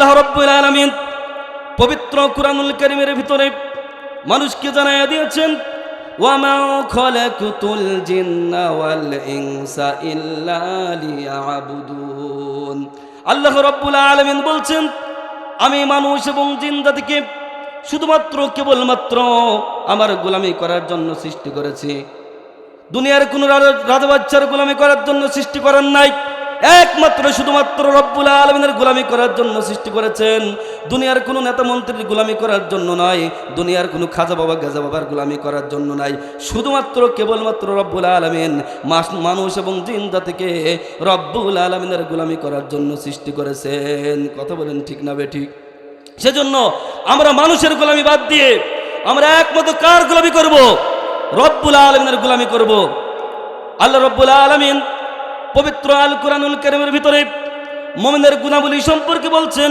আল্লাহ রব্বুল আলামিন পবিত্র কুরআনুল কারীমের ভিতরে মানুষকে জানাইয়া দিয়েছেন খলাকুতুল জিন্না ওয়াল ইনসা ইল্লা লিয়াবুদুন। আল্লাহ রব্বুল আলামিন বলছেন, আমি মানুষ এবং জিন জাতিকে শুধুমাত্র কেবলমাত্র আমার গোলামি করার জন্য সৃষ্টি করেছি। দুনিয়ার কোনো রাজা- বাচ্চার গোলামি করার জন্য সৃষ্টি করেন নাই। একমাত্র শুধুমাত্র রব্বুল আলমিনের গোলামি করার জন্য সৃষ্টি করেছেন। দুনিয়ার কোনো নেতা মন্ত্রীর গোলামি করার জন্য নয়, দুনিয়ার কোনো খাজা বাবা, গাজা বাবার গোলামি করার জন্য নাই। শুধুমাত্র কেবলমাত্র রব্বুল আলমিন মানুষ এবং জিন জাতিকে রব্বুল আলমিনের গোলামি করার জন্য সৃষ্টি করেছেন। কথা বলেন ঠিক না বে ঠিক? সেজন্য আমরা মানুষের গোলামি বাদ দিয়ে আমরা একমাত্র কার গোলামি করব? রব্বুল আলমিনের গোলামি করব। আল্লাহ রব্বুল আলমিন পবিত্র আল কোরআনুল কারিমের ভিতরে মোমিনের গুণাবলী সম্পর্কে বলছেন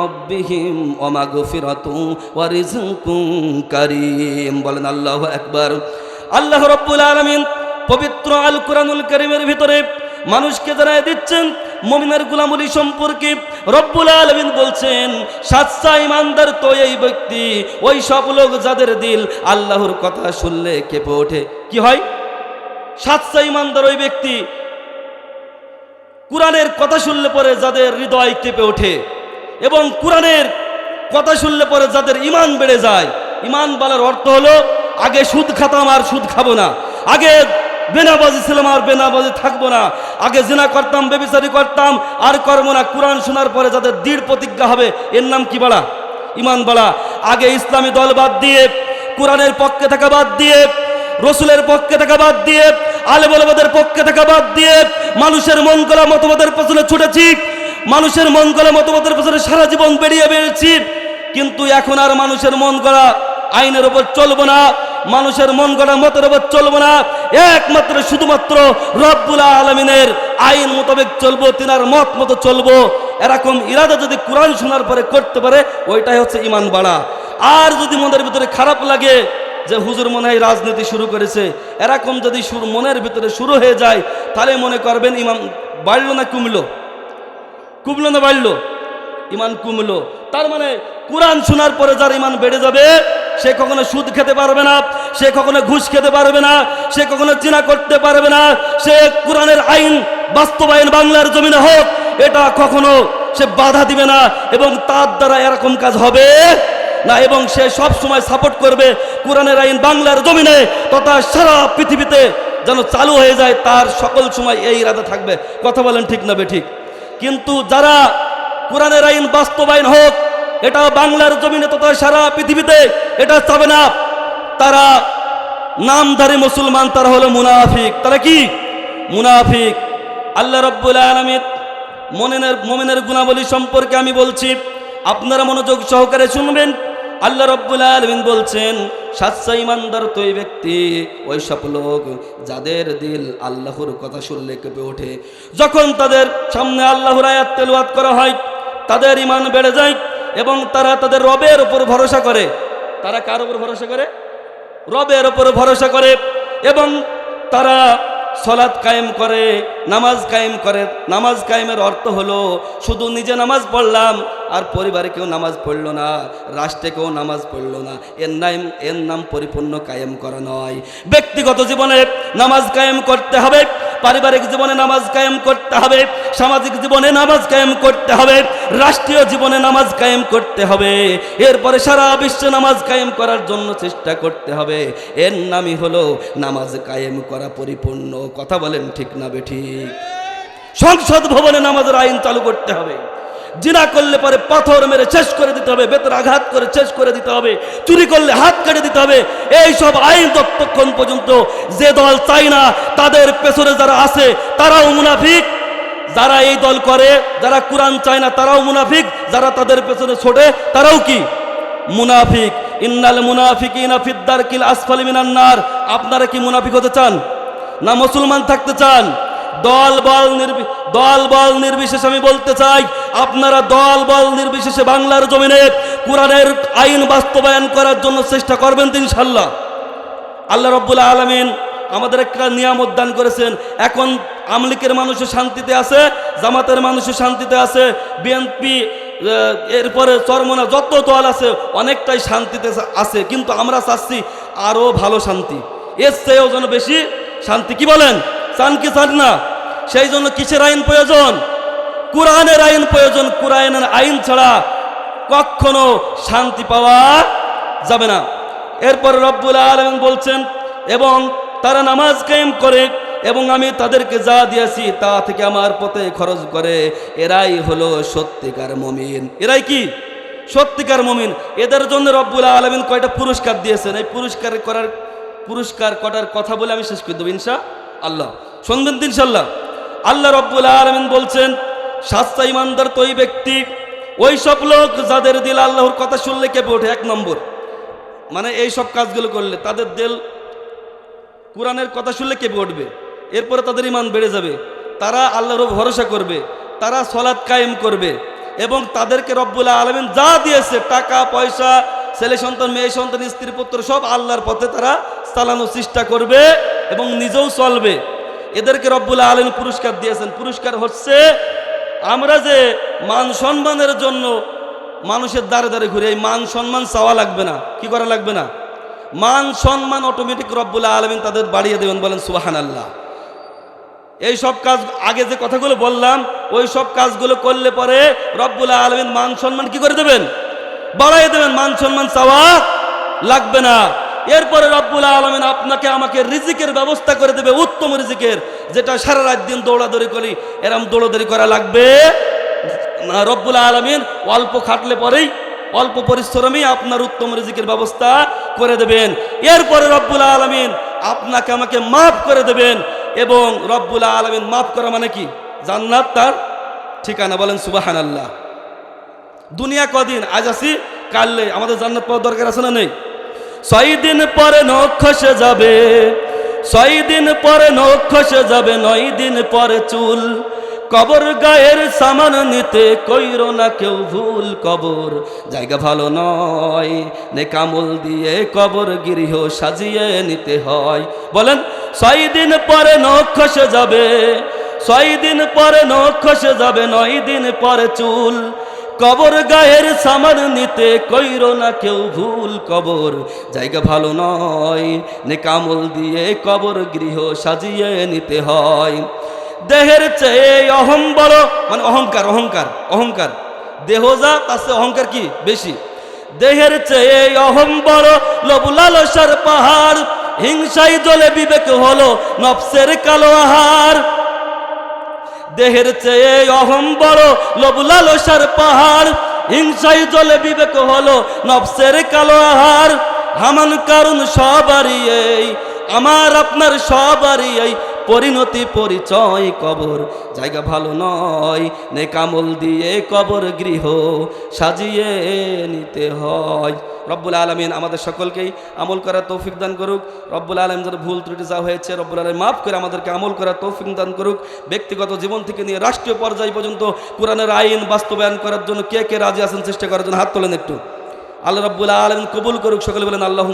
রাব্বিহিম ওয়া মাগফিরাতুন ওয়া রিজকুন কারীম। বলেন আল্লাহু আকবার। আল্লাহ রাব্বুল আলামিন পবিত্র আল কোরআনুল কারীমের ভিতরে মানুষকে জানায় দিচ্ছেন, মমিনের গুলামুলি সম্পর্কে রব্বুল আলমিন বলছেন, সাচ্চা ইমানদার তো এই ব্যক্তি, ওই সব লোক যাদের দিল আল্লাহর কথা শুনলে কেঁপে ওঠে। কি হয়? সাচ্চা ইমানদার ওই ব্যক্তি, কোরআনের কথা শুনলে পরে যাদের হৃদয় কেঁপে ওঠে। এবং কোরআনের কথা শুনলে পরে যাদের ইমান বেড়ে যায় ইমান বলার অর্থ হলো, আগে সুদ খাতাম আর সুদ খাব না। আগে বেনাবাজি ছিলাম আর বেনাবাজি থাকব না। আগে জেনা করতাম, বেবিচারি করতাম, আর করব না। কোরআন শোনার পরে যাদের দৃঢ় প্রতিজ্ঞা হবে, এর নাম কি বলা? ইমান বলা। আগে ইসলামী দল বাদ দিয়ে, কোরআনের পক্ষে থাকা বাদ দিয়ে, রসুলের পক্ষে থাকা বাদ দিয়ে আলেবলবাদের পক্ষে থাকা বাদ দিয়ে, মানুষের মন গলা মতবাদের পেছনে ছুটেছি। মানুষের মন গলা মতবাদের পেছনে সারা জীবন বেরিয়ে বেরিয়েছি কিন্তু এখন আর মানুষের মন গড়া আইনের ওপর চলবো না, মানুষের মন গড়া মতের ওপর চলবো না। একমাত্র শুধুমাত্র রব্বুল আলমিনের আইন মোতাবেক চলবো, তিনার মত মতো চলবো। এরকম ইরাদা যদি কোরআন শোনার পরে করতে পারে, ওইটাই হচ্ছে ইমান বাড়া। আর যদি মনের ভিতরে খারাপ লাগে যে হুজুর মনে হয় রাজনীতি শুরু করেছে, এরকম যদি মনের ভিতরে শুরু হয়ে যায়, তাহলে মনে করবেন ইমাম বাড়লো না কমলো। কমলো না বাড়লো, ইমান কুমলো। তার মানে কোরআন শোনার পরে যার ইমান বেড়ে যাবে, সে কখনো সুদ খেতে পারবে না, সে কখনো ঘুষ খেতে পারবে না, সে কখনো চিনা করতে পারবে না, সে কোরআনের আইন বাস্তবায়ন বাংলার জমিনে হোক, এটা কখনো সে বাধা দিবে না, এবং তার দ্বারা এরকম কাজ হবে না, এবং সে সব সময় সাপোর্ট করবে কোরআনের আইন বাংলার জমিনে, তথা সারা পৃথিবীতে যেন চালু হয়ে যায়, তার সকল সময় এই ইরাদা থাকবে। কথা বলেন ঠিক না বে ঠিক? কিন্তু যারা কোরআনের আইন বাস্তবায়ন হোক এটা বাংলার জমিনে তথা সারা পৃথিবীতে, এটা চাবে না। তারা নামধারী মুসলমান, তারা হলো মুনাফিক। তারা কি? মুনাফিক। আল্লাহ রব্বুল আলমিত মমিনের, মোমেনের গুণাবলী সম্পর্কে আমি বলছি। আপনারা মনোযোগ সহকারে শুনবেন। আল্লাহ রব্বুল আলমিন বলছেন সাচ্চা ইমানদার তো ব্যক্তি, ওই সব লোক যাদের দিল আল্লাহর কথা শুনলে কেঁপে ওঠে। যখন তাদের সামনে আল্লাহর আয়াত তেলওয়াত করা হয়, তাদের ইমান বেড়ে যায় এবং তারা তাদের রবের উপর ভরসা করে। তারা কার উপর ভরসা করে? রবের উপর ভরসা করে এবং তারা সলাৎ কায়েম করে, নামাজ কায়েম করে। নামাজ কায়েমের অর্থ হলো, শুধু নিজে নামাজ পড়লাম, আর পরিবারে কেউ নামাজ পড়ল না, রাষ্ট্রে কেউ নামাজ পড়ল না। এর নাম এর নাম পরিপূর্ণ কায়েম করা নয়। ব্যক্তিগত জীবনে নামাজ কায়েম করতে হবে। পারিবারিক জীবনে নামাজ কায়েম করতে হবে, সামাজিক জীবনে নামাজ কায়েম করতে হবে, রাষ্ট্রীয় জীবনে নামাজ কায়েম করতে হবে, এরপরে সারা বিশ্বে নামাজ কায়েম করার জন্য চেষ্টা করতে হবে। এর নামই হলো নামাজ কায়েম করা পরিপূর্ণ। কথা বলেন ঠিক না বেঠিক সংসদ ভবনে নামাজের আইন চালু করতে হবে। জিনা করলে পরে পাথর মেরে শেষ করে দিতে হবে বেতন আঘাত করে শেষ করে দিতে হবে, চুরি করলে হাত কেটে দিতে হবে, এই সব আইন ততক্ষণ পর্যন্ত যে দল চাই না, তাদের পেছনে যারা আছে, তারাও মুনাফিক। যারা এই দল করে, যারা কোরআন চায় না, তারাও মুনাফিক। যারা তাদের পেছনে ছোটে, তারাও কি? মুনাফিক। ইন্নাল মুনাফিক ফিদ্দার কিল আসফালি মিনান নার। আপনারা কি মুনাফিক হতে চান? না মুসলমান থাকতে চান? দল বল দল বল নির্বিশেষে আমি বলতে চাই, আপনারা দল বল নির্বিশেষে বাংলার জমিনে কোরআনের আইন বাস্তবায়ন করার জন্য চেষ্টা করবেন ইনশাল্লাহ আল্লাহ রব্বুল আলমিন আমাদের একটা নিয়ামত দান করেছেন, এখন আমলিকের মানুষও শান্তিতে আছে, জামাতের মানুষও শান্তিতে আছে, বিএনপি এরপরে চরমনা যত দল আছে, অনেকটাই শান্তিতে আছে কিন্তু আমরা চাচ্ছি আরও ভালো শান্তি। এর চেয়েও যেন বেশি শান্তি। কি বলেন? চান কি চান না? সেই জন্য কিসের আইন প্রয়োজন? কোরআনের আইন প্রয়োজন। কোরআনের আইন ছাড়া কখনো শান্তি পাওয়া যাবে না। এরপর রব্বুল আলম বলছেন, এবং তারা নামাজ কায়েম করে এবং আমি তাদেরকে যা দিয়েছি তা থেকে আমার পথে খরচ করে। এরাই হলো সত্যিকার মমিন। এরাই কি? সত্যিকার মমিন। এদের জন্য রব্বুল আলমিন কয়টা পুরস্কার দিয়েছেন? এই পুরস্কার করার, পুরস্কার কটার কথা বলে আমি শেষ করে দেবো ইনশা আল্লাহ শুনবেন ইনশাল্লাহ আল্লাহ রব্বুল আলমিন বলছেন সাস্তা ইমানদার তো ওই ব্যক্তি ওই সব লোক যাদের দিল আল্লাহর কথা শুনলে কেঁপে ওঠে, এক নম্বর। মানে এই সব কাজগুলো করলে তাদের দিল কোরআনের কথা শুনলে কেঁপে উঠবে, এরপরে তাদের ইমান বেড়ে যাবে। তারা আল্লাহর ভরসা করবে, তারা সলাৎ কায়েম করবে এবং তাদেরকে রব্বুল্লাহ আলমিন যা দিয়েছে, টাকা, পয়সা, ছেলে সন্তান, মেয়ে সন্তান, স্ত্রী, পুত্র, সব আল্লাহর পথে তারা চালানোর চেষ্টা করবে এবং নিজেও চলবে। এদেরকে রব্বুল্লাহ আলমিন পুরস্কার দিয়েছেন। পুরস্কার হচ্ছে আমরা যে মান সম্মানের জন্য মানুষের দ্বারে দ্বারে ঘুরে এই মান সম্মান চাওয়া লাগবে না। কি করা লাগবে না? মান সম্মান অটোমেটিক রব্বুল্লাহ আলমিন তাদের বাড়িয়ে দেবেন, বলেন সুবাহান আল্লাহ এই সব কাজ, আগে যে কথাগুলো বললাম, ওই সব কাজগুলো করলে পরে রব্বুল্লাহ আলমিন মান সম্মান কি করে দেবেন? বাড়াই দেবেন। মান সম্মান চাওয়া লাগবে না। এরপরে রব্বুল আলমিন আপনাকে আমাকে রিজিকের ব্যবস্থা করে দেবে, উত্তম রিজিকের, যেটা সারা রাত দিন দৌড়াদৌড়ি করি, এরম দৌড়াদৌড়ি করা লাগবে। রব্বুল আলমিন অল্প খাটলে পরেই, অল্প পরিশ্রমেই আপনার উত্তম রিজিকের ব্যবস্থা করে দেবেন। এরপরে রব্বুল আলমিন আপনাকে আমাকে মাফ করে দেবেন এবং রব্বুল আলমিন মাফ করা মানে কি? জান্নাত তার ঠিকানা, বলেন সুবাহান আল্লাহ দুনিয়া কদিন, আজ আসি কাললে আমাদের জান্নাত পাওয়ার দরকার আছে না নেই? ছয় দিন পরে নখ যাবে, ছয় দিন পরে নখ যাবে, নয় দিন পরে চুল। কবর গায়ের সামান নিতে কইরো না কেউ ভুল কবর। জায়গা ভালো নয় নে কামল দিয়ে কবর গৃহ সাজিয়ে নিতে হয়। বলেন, ছয় দিন পরে নখ খসে যাবে, ছয় দিন পরে নখ যাবে, নয় দিন পরে চুল। কবর গায়ের সামান নিতে কইর না কেউ ভুল কবর। জায়গা ভালো নয় নে কামল দিয়ে কবর গৃহ সাজিয়ে নিতে হয়। দেহের চেয়ে অহম বড় মানে অহংকার অহংকার অহংকার। দেহ যা, তার অহংকার কি? বেশি। দেহের চেয়ে অহম বড় লবুলালসার পাহাড় হিংসাই জলে বিবেক হলো নফসের কালো আহার। দেহের চেয়ে অহম বড় লবুলালসার পাহাড়। হিংসাই জলে বিবেক হলো নবসের কালো আহার। হামান কারণ সবারই এই, আমার আপনার সবারই এই। পরিণতি পরিচয় কবর। জায়গা ভালো নয় নে কামল দিয়ে কবর গৃহ সাজিয়ে নিতে হয়। রব্বুল আলমিন আমাদের সকলকেই আমল করার তৌফিক দান করুক। রব্বুল আলম যেন ভুল ত্রুটি যা হয়েছে, রব্বুল আলম মাফ করে আমাদেরকে আমল করার তৌফিক দান করুক। ব্যক্তিগত জীবন থেকে নিয়ে রাষ্ট্রীয় পর্যায় পর্যন্ত কোরআনের আইন বাস্তবায়ন করার জন্য কে কে রাজি আছেন, চেষ্টা করার জন্য হাত তোলেন একটু। আল্লাহ রব্বুল আলম কবুল করুক। সকলে বলেন আল্লাহ